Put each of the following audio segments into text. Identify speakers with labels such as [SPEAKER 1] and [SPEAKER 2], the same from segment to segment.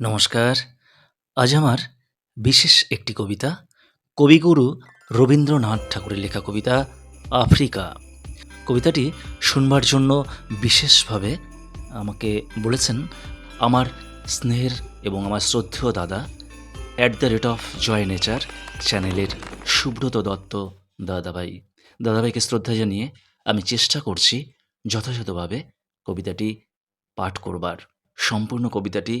[SPEAKER 1] নমস্কার। আজ আমার বিশেষ একটি কবিতা, কবিগুরু রবীন্দ্রনাথ ঠাকুরের লেখা কবিতা, আফ্রিকা। কবিতাটি শুনবার জন্য বিশেষভাবে আমাকে বলেছেন আমার স্নেহের এবং আমার শ্রদ্ধেয় দাদা at the rate of Joy nature চ্যানেলের সুব্রত দত্ত দাদাভাই। দাদাভাইকে শ্রদ্ধা জানিয়ে আমি চেষ্টা করছি যথাযথভাবে কবিতাটি পাঠ করবার। সম্পূর্ণ কবিতাটি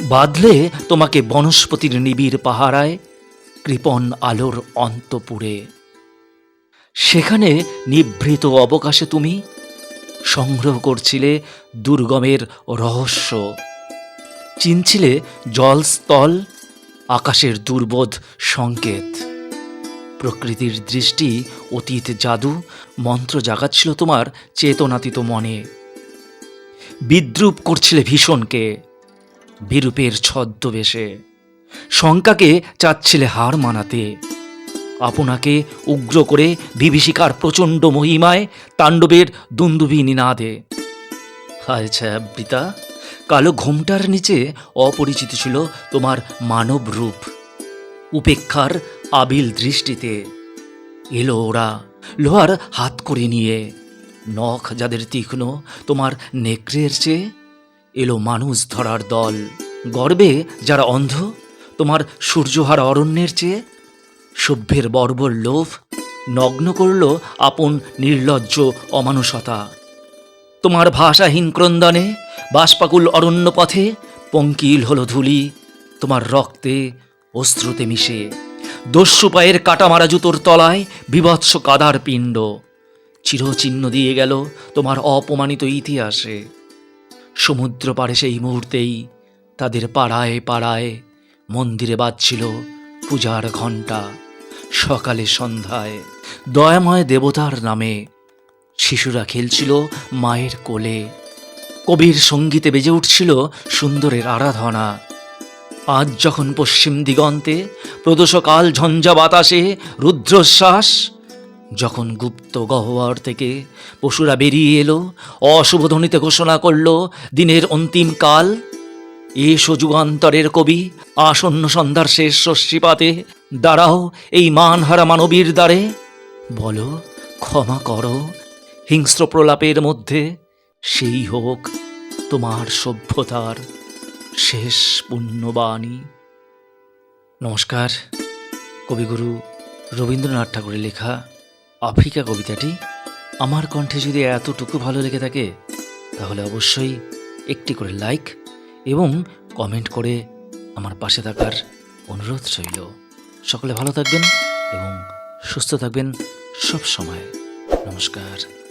[SPEAKER 1] বাদলে তোমাকে বনস্পতির নিবিড় পাহারায়, কৃপণ আলোর অন্তপুরে। সেখানে নিভৃত অবকাশে তুমি সংগ্রহ করছিলে দুর্গমের রহস্য। চিনছিলে জলস্থল, আকাশের দুর্বোধ সংকেত। প্রকৃতির দৃষ্টি অতীত জাদু, মন্ত্র জাগাচ্ছিল তোমার চেতনাতীত মনে। বিদ্রুপ করছিলে ভীষণকে। বিরূপের ছদ্মবেশে। শঙ্কাকে চাচ্ছিলে হার মানাতে। আপনাকে উগ্র করে বিভীষিকার প্রচণ্ড মহিমায় তাণ্ডবের দুন্দুবি নিনাদে। হায় ছায়াবৃতা, কালো ঘোমটার নিচে অপরিচিত ছিল তোমার মানব রূপ। উপেক্ষার আবিল দৃষ্টিতে এলো ওরা, লোহার হাত করে নিয়ে। নখ যাদের তীক্ষ্ণ, তোমার নেকড়ের চেয়ে এলো মানুষ ধরার দল। গর্বে যারা অন্ধ, তোমার সূর্যহার অরণ্যের চেয়ে? সভ্যের বর্বর লোভ নগ্ন করল আপন নির্লজ্জ অমানুষতা। তোমার ভাষাহীন ক্রন্দনে বাষ্পাকুল অরণ্য পথে পঙ্কিল হলো ধুলি, তোমার রক্তে অস্ত্রতে মিশে। দস্যু পায়ের কাটামারা জুতোর তলায় বিভৎস কাদার পিণ্ড। চিরচিহ্ন দিয়ে গেল তোমার অপমানিত ইতিহাসে। সমুদ্র পাড়ে সেই মুহূর্তেই তাদের পাড়ায় পাড়ায় মন্দিরে বাজছিল পূজার ঘণ্টা। সকালে সন্ধ্যায় দয়াময় দেবতার নামে শিশুরা খেলছিল মায়ের কোলে। কবির সঙ্গীতে বেজে উঠছিল সুন্দরের আরাধনা। আজ যখন পশ্চিম দিগন্তে প্রদোষকাল ঝঞ্ঝা বাতাসে রুদ্রশ্বাস যখন গুপ্ত গহ্বর থেকে পশুরা বেরিয়ে এলো অশুভধ্বনিতে ঘোষণা করল, দিনের অন্তিম কাল। এসো যুগান্তরের কবি, আসন্ন সন্ধ্যার শেষ শস্যিপাতে দাঁড়াও এই মানহারা মানবীর দ্বারে। বলো, ক্ষমা করো, হিংস্র প্রলাপের মধ্যে। সেই হোক তোমার সভ্যতার শেষ পুণ্যবাণী। নমস্কার। কবিগুরু রবীন্দ্রনাথ ঠাকুরের লেখা আফ্রিকা কবিতাটি আমার কণ্ঠে যদি এতটুকু ভালো লেগে থাকে, তাহলে অবশ্যই একটি করে লাইক এবং কমেন্ট করে আমার পাশে থাকার অনুরোধ রইল। সকলে ভালো থাকবেন এবং সুস্থ থাকবেন সব সময়। নমস্কার।